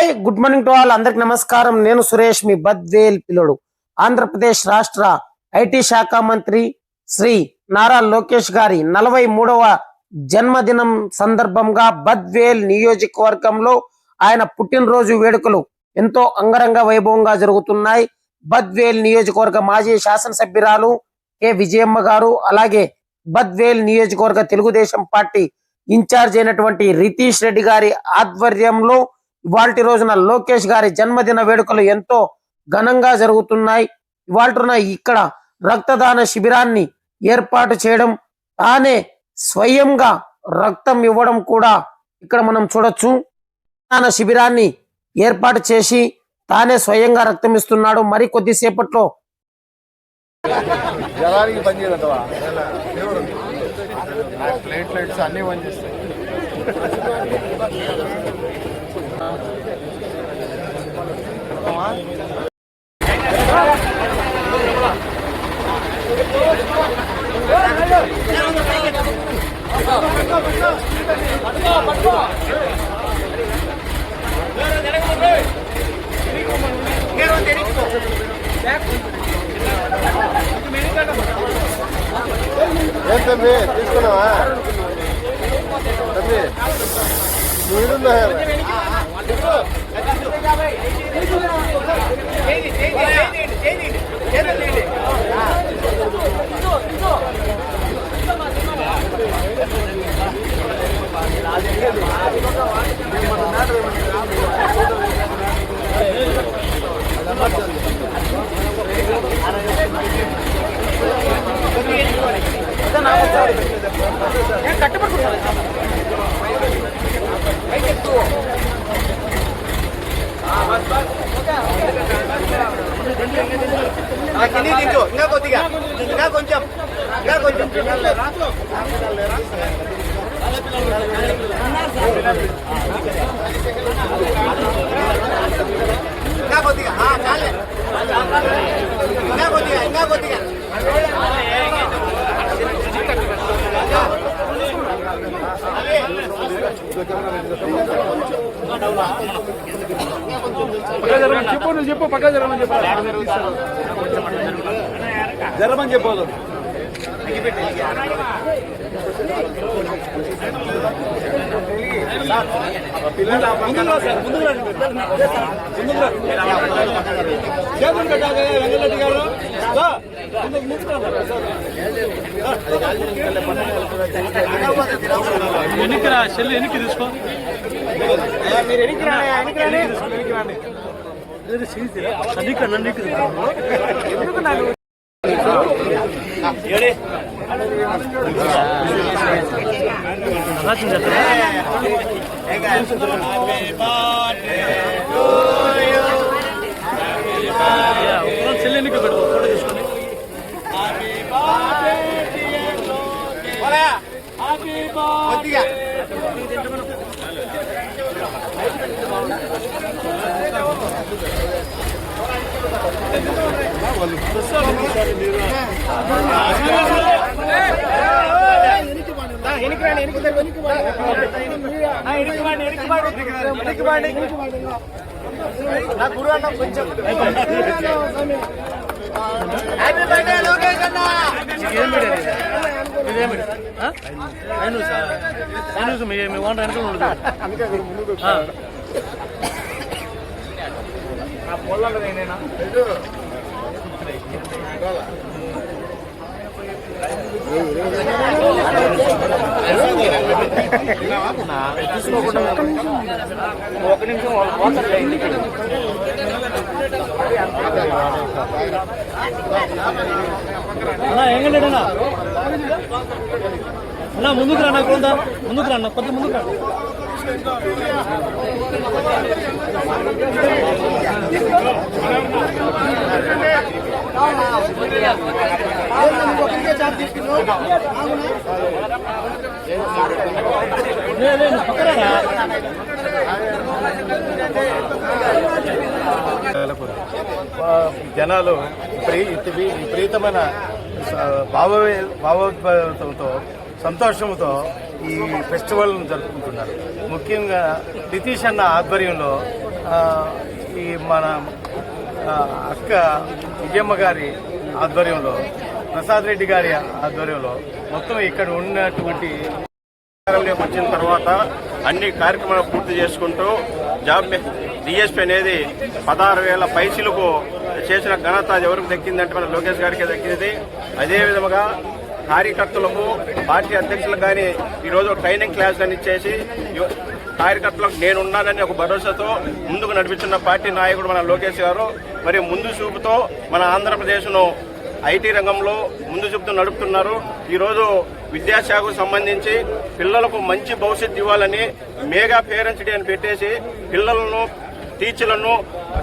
Hi good morning to all. అందరికి నమస్కారం. నేను సురేష్ మీ బద్వేల్ పిల్లడు. ఆంధ్రప్రదేశ్ రాష్ట్ర ఐటీ శాఖ మంత్రి శ్రీ నారా లోకేష్ గారి నలభై మూడవ జన్మదినం సందర్భంగా బద్వేల్ నియోజకవర్గంలో ఆయన పుట్టినరోజు వేడుకలు ఎంతో అంగరంగ వైభవంగా జరుగుతున్నాయి. బద్వేల్ నియోజకవర్గ మాజీ శాసనసభ్యురాలు కె. విజయమ్మ గారు అలాగే బద్వేల్ నియోజకవర్గ తెలుగుదేశం పార్టీ ఇన్ఛార్జ్ అయినటువంటి రితీష్ రెడ్డి గారి ఆధ్వర్యంలో ఇవాళ రోజున లోకేష్ గారి జన్మదిన వేడుకలు ఎంతో ఘనంగా జరుగుతున్నాయి. ఇవాళ ఇక్కడ రక్తదాన శిబిరాన్ని ఏర్పాటు చేయడం తానే స్వయంగా రక్తం ఇవ్వడం కూడా ఇక్కడ మనం చూడొచ్చు. రక్తదాన శిబిరాన్ని ఏర్పాటు చేసి తానే స్వయంగా రక్తం ఇస్తున్నాడు. మరి కొద్దిసేపట్లో జలానికి ప్లేట్లెట్స్ అన్నీ ఏం తమ్మి? తీసుకున్నావా? తమ్మి నువ్వు ఈడున్నా? ఆ కింది దించు ఇంకా కొద్దిగా ఇంకా కొంచెం చెప్పు నువ్వు చెప్పు పక్క జరగమని చెప్పు. జరగమని చెప్పదు చేతులు పెట్టాలి వెంకటరెడ్డి గారు. ఎన్నికరా చెల్లి ఎన్నిక తీసుకో. మీరు ఎనికి రానే ఎనికి రానే నీకు నన్ను చెల్లి ఎన్నిక పెడతావు ఫోటో తీసుకొని కొద్దిగా గురు అన్న కొంచెం హ్యాపీ బర్త్డే లోకేష్ అన్న మీ మీ ఓనర్ ఒక నిమిషం అన్నా ఎంగండి అన్నా అన్నా ముందుకు రా కొంత ముందుకు రా అన్న కొంత ముందుకు రా. లే, జనాలు విపరీతమైన భావ భావోద్వేగంతో సంతోషంతో ఈ ఫెస్టివల్ను జరుపుకుంటున్నారు. ముఖ్యంగా నితీష్ అన్న ఆధ్వర్యంలో ఈ మన అక్క విజయమ్మ గారి ఆధ్వర్యంలో ప్రసాద్ రెడ్డి గారి ఆధ్వర్యంలో మొత్తం ఇక్కడ ఉన్నటువంటి వచ్చిన తర్వాత అన్ని కార్యక్రమాలు పూర్తి చేసుకుంటూ జాబ్ డిఎస్పీ అనేది పదహారు వేల పైసలకు చేసిన ఘనత ఎవరికి దక్కిందంటే మన లోకేష్ గారికి దక్కింది. అదే విధముగా కార్యకర్తలకు పార్టీ అధ్యక్షులకు కానీ ఈరోజు ట్రైనింగ్ క్లాస్ అని ఇచ్చేసి కార్యకర్తలకు నేనున్నానని ఒక భరోసాతో ముందుకు నడిపిస్తున్న పార్టీ నాయకుడు మన లోకేష్ గారు. మరి ముందు చూపుతో మన ఆంధ్రప్రదేశ్ను ఐటీ రంగంలో ముందు చూపుతూ నడుపుతున్నారు. ఈరోజు విద్యాశాఖకు సంబంధించి పిల్లలకు మంచి భవిష్యత్తు ఇవ్వాలని మేఘా పేరెంట్స్ డే అని పెట్టేసి పిల్లలను టీచర్లను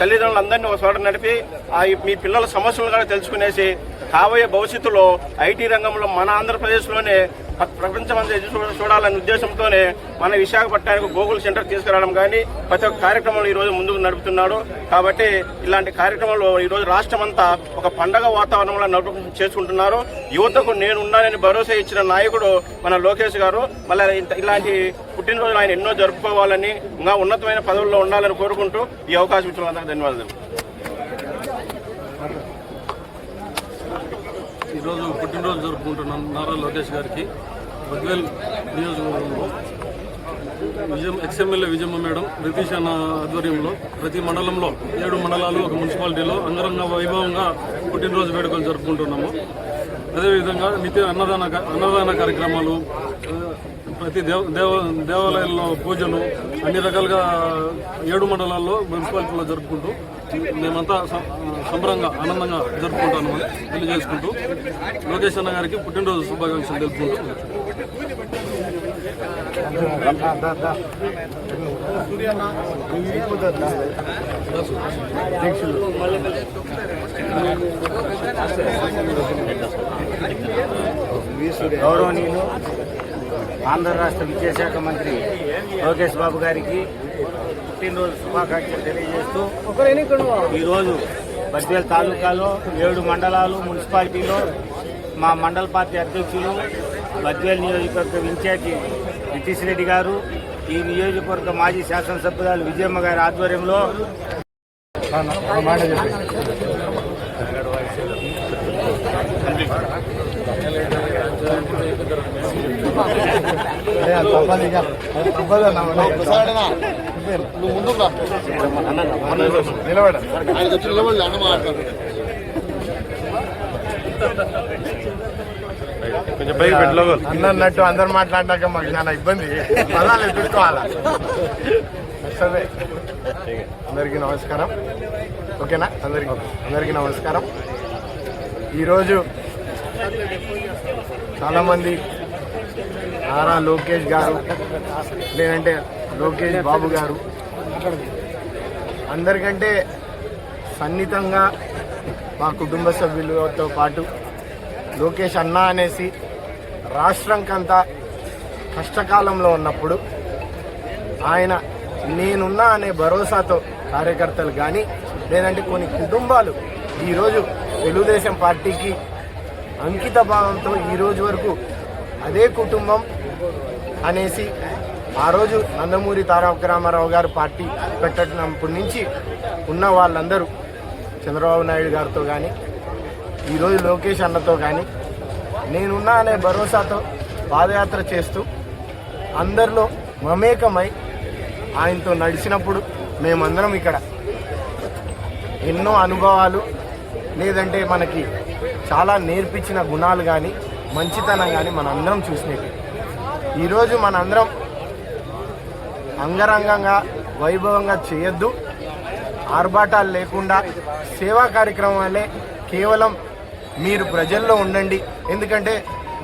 తల్లిదండ్రులందరినీ ఒక చోట నడిపి ఆ మీ పిల్లల సమస్యలను కూడా తెలుసుకునేసి కాబోయే భవిష్యత్తులో ఐటీ రంగంలో మన ఆంధ్రప్రదేశ్లోనే ప్రపంచం ప్రపంచమంతా చూడాలనే ఉద్దేశంతోనే మన విశాఖపట్నానికి గూగుల్ సెంటర్ తీసుకురావడం కానీ ప్రతి ఒక్క కార్యక్రమంలో ఈరోజు ముందుకు నడుపుతున్నాడు. కాబట్టి ఇలాంటి కార్యక్రమంలో ఈరోజు రాష్ట్రం అంతా ఒక పండగ వాతావరణంలో నడుపు చేసుకుంటున్నారు. యువతకు నేను ఉన్నానని భరోసా ఇచ్చిన నాయకుడు మన లోకేష్ గారు మళ్ళీ ఇలాంటి పుట్టినరోజులు ఆయన ఎన్నో జరుపుకోవాలని ఇంకా ఉన్నతమైన పదవుల్లో ఉండాలని కోరుకుంటూ ఈ అవకాశం ఇచ్చిన ధన్యవాదాలు. ఈరోజు పుట్టినరోజు జరుపుకుంటున్నాం నారా లోకేష్ గారికి. బద్వేల్ నియోజకవర్గంలో. విజయం ఎక్స్ఎమ్మెల్యే విజయమ్మ మేడం నితీష్ అన్న ఆధ్వర్యంలో ప్రతి మండలంలో ఏడు మండలాలు ఒక మున్సిపాలిటీలో అంగరంగ వైభవంగా పుట్టినరోజు వేడుకలు జరుపుకుంటున్నాము. అదేవిధంగా నిత్య అన్నదాన అన్నదాన కార్యక్రమాలు ప్రతి దేవ దేవ దేవాలయాల్లో పూజలు అన్ని రకాలుగా ఏడు మండలాల్లో మున్సిపాలిటీలో జరుపుకుంటూ మేమంతా సంబరంగా ఆనందంగా జరుపుకుంటామని తెలియజేసుకుంటూ. లోకేష్ అన్న గారికి పుట్టినరోజు శుభాకాంక్షలు తెలుపుకుంటూ. గౌరవనీయులు ఆంధ్ర రాష్ట్ర విద్యాశాఖ మంత్రి లోకేష్ బాబు గారికి పుట్టినరోజు శుభాకాంక్షలు తెలియజేస్తూ ఈరోజు బద్వేల్ తాలూకాలో ఏడు మండలాలు మున్సిపాలిటీలో మా మండల పార్టీ అధ్యక్షులు బద్వేల్ నియోజకవర్గ ఇన్ఛార్జి నితీష్ రెడ్డి గారు ఈ నియోజకవర్గ మాజీ శాసనసభ్యురాలు విజయమ్మ గారి ఆధ్వర్యంలో నిలబడ కొంచెం పైకి పెట్టలో అన్నట్టు అందరు మాట్లాడినాక మాకు చాలా ఇబ్బంది పదాలు ఎదుర్కోవాలా సరే అందరికీ నమస్కారం. ఓకేనా? అందరికీ అందరికీ నమస్కారం. ఈరోజు చాలామంది నారా లోకేష్ గారు లేదంటే లోకేష్ బాబు గారు. అందరికంటే సన్నిహితంగా మా కుటుంబ సభ్యులతో పాటు లోకేష్ అన్న అనేసి రాష్ట్రంకంతా కష్టకాలంలో ఉన్నప్పుడు ఆయన నేనున్నా అనే భరోసాతో కార్యకర్తలు కానీ లేదంటే కొన్ని కుటుంబాలు ఈరోజు తెలుగుదేశం పార్టీకి అంకిత భావంతో ఈరోజు వరకు అదే కుటుంబం అనేసి ఆ రోజు నందమూరి తారక రామారావు గారు పార్టీ పెట్టినప్పటి నుంచి ఉన్న వాళ్ళందరూ చంద్రబాబు నాయుడు గారితో కానీ ఈరోజు లోకేష్ అన్నతో కానీ నేనున్నా అనే భరోసాతో పాదయాత్ర చేస్తూ అందరిలో మమేకమై ఆయనతో నడిచినప్పుడు మేమందరం ఇక్కడ ఎన్నో అనుభవాలు లేదంటే మనకి చాలా నేర్పించిన గుణాలు కానీ మంచితనం కానీ మనందరం చూసినవి ఈరోజు మనందరం అంగరంగంగా వైభవంగా చేయొద్దు. ఆర్భాటాలు లేకుండా సేవా కార్యక్రమాలే కేవలం మీరు ప్రజల్లో ఉండండి. ఎందుకంటే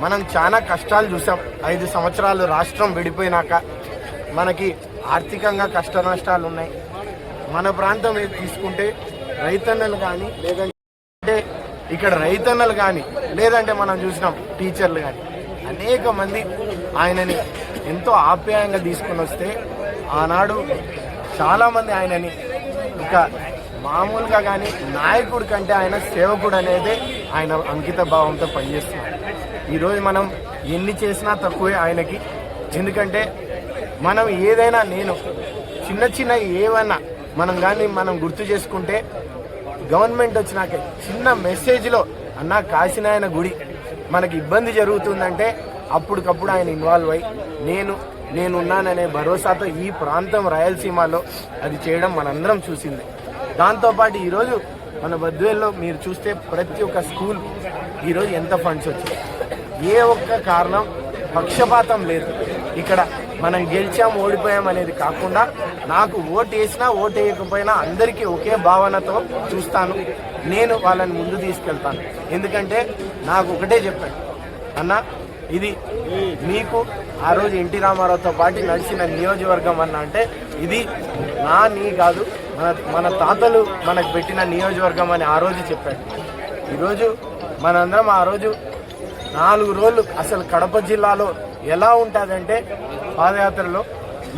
మనం చాలా కష్టాలు చూసాం. ఐదు సంవత్సరాలు రాష్ట్రం విడిపోయినాక మనకి ఆర్థికంగా కష్ట నష్టాలు ఉన్నాయి. మన ప్రాంతం తీసుకుంటే రైతన్నలు కానీ లేదంటే ఇక్కడ రైతన్నలు కానీ లేదంటే మనం చూసినాం టీచర్లు కానీ అనేక మంది ఆయనని ఎంతో ఆప్యాయంగా తీసుకొని వస్తే ఆనాడు చాలామంది ఆయనని ఇక మామూలుగా కానీ నాయకుడి కంటే ఆయన సేవకుడు అనేది ఆయన అంకిత భావంతో పనిచేస్తున్నారు. ఈరోజు మనం ఎన్ని చేసినా తక్కువే ఆయనకి. ఎందుకంటే మనం ఏదైనా నేను చిన్న చిన్న ఏవైనా మనం కానీ మనం గుర్తు చేసుకుంటే గవర్నమెంట్ వచ్చినాక చిన్న మెసేజ్లో అన్న కాశీనాయన గుడి మనకి ఇబ్బంది జరుగుతుందంటే అప్పటికప్పుడు ఆయన ఇన్వాల్వ్ అయ్యి నేను నేనున్నాననే భరోసాతో ఈ ప్రాంతం రాయలసీమలో అది చేయడం మనందరం చూసింది. దాంతోపాటు ఈరోజు మన బద్వేల్లో మీరు చూస్తే ప్రతి ఒక్క స్కూల్ ఈరోజు ఎంత ఫండ్స్ వచ్చాయి. ఏ ఒక్క కారణం పక్షపాతం లేదు. ఇక్కడ మనం గెలిచాం ఓడిపోయాం అనేది కాకుండా నాకు ఓటు వేసినా ఓటు వేయకపోయినా అందరికీ ఒకే భావనతో చూస్తాను. నేను వాళ్ళని ముందు తీసుకెళ్తాను. ఎందుకంటే నాకు ఒకటే చెప్పాడు అన్న ఇది మీకు ఆ రోజు ఎన్టీ రామారావుతో పాటు నడిచిన నియోజకవర్గం అన్న అంటే ఇది నా నీ కాదు మన మన తాతలు మనకు పెట్టిన నియోజకవర్గం అని ఆ రోజు చెప్పాడు ఈరోజు మనందరం ఆ రోజు నాలుగు రోజులు అసలు కడప జిల్లాలో ఎలా ఉంటుందంటే పాదయాత్రలో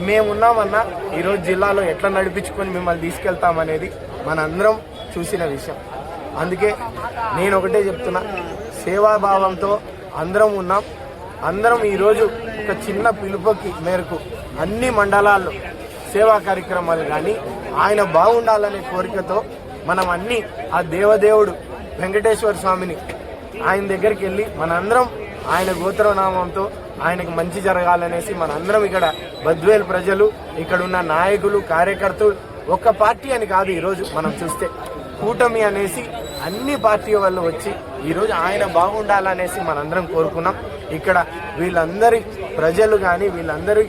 మేమున్నామన్నా ఈరోజు జిల్లాలో ఎట్లా నడిపించుకొని మిమ్మల్ని తీసుకెళ్తామనేది మనందరం చూసిన విషయం. అందుకే నేను ఒకటే చెప్తున్నా సేవాభావంతో అందరం ఉన్నాం. అందరం ఈరోజు ఒక చిన్న పిలుపుకి మేరకు అన్ని మండలాల్లో సేవా కార్యక్రమాలు కానీ ఆయన బాగుండాలనే కోరికతో మనం అన్ని ఆ దేవదేవుడు వెంకటేశ్వర స్వామిని ఆయన దగ్గరికి వెళ్ళి మనందరం ఆయన గోత్రనామంతో ఆయనకు మంచి జరగాలనేసి మనందరం ఇక్కడ బద్వేల్ ప్రజలు ఇక్కడ ఉన్న నాయకులు కార్యకర్తలు ఒక్క పార్టీ అని కాదు ఈరోజు మనం చూస్తే. కూటమి అనేసి అన్ని పార్టీ వాళ్ళు వచ్చి ఈరోజు ఆయన బాగుండాలనేసి మనందరం కోరుకున్నాం. ఇక్కడ వీళ్ళందరి ప్రజలు కానీ వీళ్ళందరి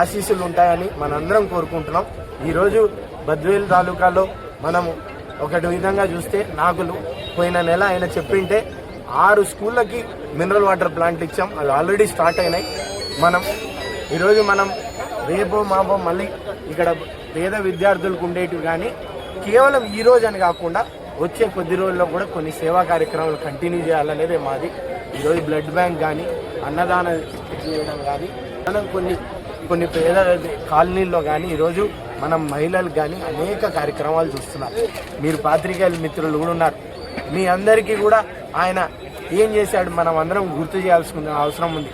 ఆశీస్సులు ఉంటాయని మనందరం కోరుకుంటున్నాం. ఈరోజు బద్వేల్ తాలూకాలో మనము ఒకటి విధంగా చూస్తే నాగులు పోయిన నెల ఆయన చెప్పింటే ఆరు స్కూళ్ళకి మినరల్ వాటర్ ప్లాంట్ ఇచ్చాం. అవి ఆల్రెడీ స్టార్ట్ అయినాయి. మనం ఈరోజు మనం రేపు మాపో మళ్ళీ ఇక్కడ పేద విద్యార్థులకు ఉండేటివి కానీ కేవలం ఈ రోజు అని కాకుండా వచ్చే కొద్ది రోజుల్లో కూడా కొన్ని సేవా కార్యక్రమాలు కంటిన్యూ చేయాలనేదే మాది. ఈరోజు బ్లడ్ బ్యాంక్ కానీ అన్నదాన చేయడం కానీ మనం కొన్ని కొన్ని పేద కాలనీల్లో కానీ ఈరోజు మనం మహిళలు కానీ అనేక కార్యక్రమాలు చూస్తున్నాం మీరు పాత్రికేయుల మిత్రులు కూడా ఉన్నారు. మీ అందరికీ కూడా ఆయన ఏం చేశాడు మనం అందరం గుర్తు చేయాల్సిన అవసరం ఉంది.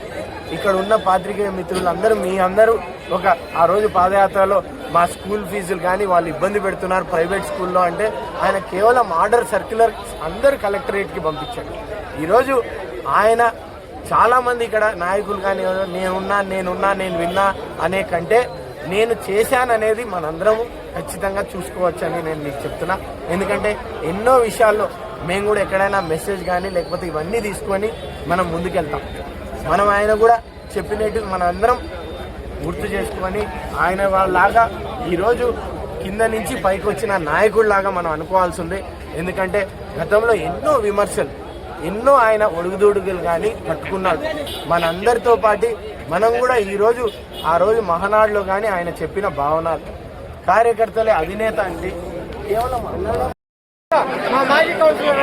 ఇక్కడ ఉన్న పాత్రికేయ మిత్రులు అందరూ మీ అందరూ ఒక ఆ రోజు పాదయాత్రలో మా స్కూల్ ఫీజులు కానీ వాళ్ళు ఇబ్బంది పెడుతున్నారు ప్రైవేట్ స్కూల్లో అంటే ఆయన కేవలం ఆర్డర్ సర్క్యులర్ అందరు కలెక్టరేట్కి పంపించాడు. ఈరోజు ఆయన చాలామంది ఇక్కడ నాయకులు కానీ నేనున్నా నేనున్నా నేను విన్నా అనే కంటే నేను చేశాననేది మనందరము ఖచ్చితంగా చూసుకోవచ్చని నేను మీకు చెప్తున్నా. ఎందుకంటే ఎన్నో విషయాల్లో మేము కూడా ఎక్కడైనా మెసేజ్ కానీ లేకపోతే ఇవన్నీ తీసుకొని మనం ముందుకెళ్తాం. మనం ఆయన కూడా చెప్పినట్టు మన అందరం గుర్తు చేసుకొని ఆయన వాళ్ళలాగా ఈరోజు కింద నుంచి పైకి వచ్చిన నాయకుడిలాగా మనం అనుకోవాల్సి ఉంది ఎందుకంటే గతంలో ఎన్నో విమర్శలు ఎన్నో ఆయన ఒడుగుదొడుగులు కానీ పట్టుకున్నాడు. మనందరితో పాటు మనం కూడా ఈరోజు ఆ రోజు మహనాడులో కానీ ఆయన చెప్పిన భావనలు. కార్యకర్తలే అధినేత అంటే కేవలం మా మాజీ కౌన్సిలర్